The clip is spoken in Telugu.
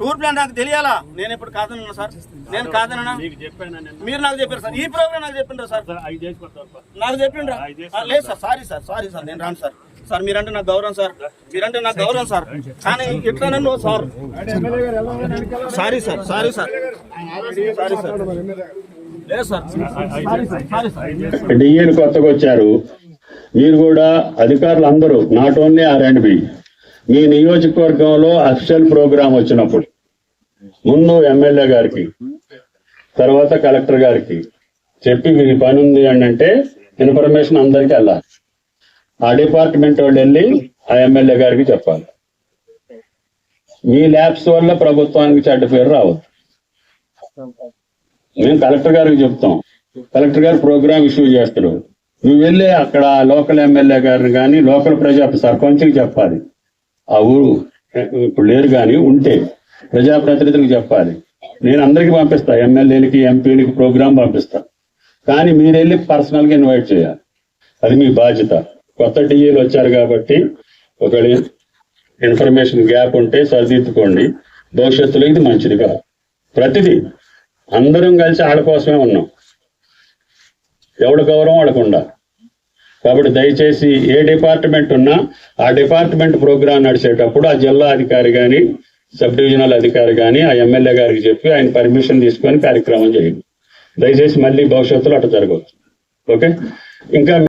టూర్ ప్లాన్ నాకు తెలియాలా? నేను ఇప్పుడు కాదన్నా సార్. నేను కాదన్నా మీకు చెప్పాను నేను. మీరు నాకు చెప్పారు సార్. ఈ ప్రోగ్రామ్ నాకు చెప్పిండ్రా సార్? నాకు చెప్పిండ్రా లేదు sir sorry sir sorry sir నేను రాను సార్. సార్ మీరంటే నాకు గౌరవం సార్. మీరంటే నాకు గౌరవం సార్. కానీ ఎట్లా నన్ను sir. Sorry sir sorry sir. Sorry sir. లేదు సార్. డిఎన్ కొత్తగా వచ్చారు మీరు కూడా అధికారులు అందరూ not only R and B మీ నియోజకవర్గంలో అఫిషియల్ ప్రోగ్రాం వచ్చినప్పుడు ముందు ఎమ్మెల్యే గారికి తర్వాత కలెక్టర్ గారికి చెప్పి మీ పని ఉంది అని అంటే ఇన్ఫర్మేషన్ అందరికీ వెళ్ళాలి. ఆ డిపార్ట్మెంట్ వాళ్ళు వెళ్ళి ఆ ఎమ్మెల్యే గారికి చెప్పాలి. మీ ల్యాబ్స్ వల్ల ప్రభుత్వానికి చెడ్డ పేరు రావద్దు. మేము కలెక్టర్ గారికి చెప్తాం. కలెక్టర్ గారు ప్రోగ్రామ్ ఇష్యూ చేస్తారు. నువ్వు వెళ్ళి అక్కడ లోకల్ ఎమ్మెల్యే గారిని కానీ లోకల్ ప్రజా సర్పంచ్కి చెప్పాలి. ఆ ఊరు ఇప్పుడు లేరు కానీ ఉంటే ప్రజాప్రతినిధులకు చెప్పాలి. నేను అందరికి పంపిస్తా ఎమ్మెల్యేలకి ఎంపీలకి ప్రోగ్రామ్ పంపిస్తా. కానీ మీరు వెళ్ళి పర్సనల్గా ఇన్వైట్ చేయాలి. అది మీ బాధ్యత. కొత్త టీఏలు వచ్చారు కాబట్టి ఒకవేళ ఇన్ఫర్మేషన్ గ్యాప్ ఉంటే సరిదిద్దుకోండి. భవిష్యత్తులో ఇది మంచిది కాదు. ప్రతిదీ అందరం కలిసి ఆడ కోసమే ఉన్నాం. ఎవడు గౌరవం ఆడకుండా కాబట్టి దయచేసి ఏ డిపార్ట్మెంట్ ఉన్నా ఆ డిపార్ట్మెంట్ ప్రోగ్రాం నడిచేటప్పుడు ఆ జిల్లా అధికారి కానీ సబ్ డివిజనల్ అధికారి కానీ ఆ ఎమ్మెల్యే గారికి చెప్పి ఆయన పర్మిషన్ తీసుకొని కార్యక్రమం చేయండి. దయచేసి మళ్ళీ భవిష్యత్తులో అటు జరగవచ్చు. ఓకే? ఇంకా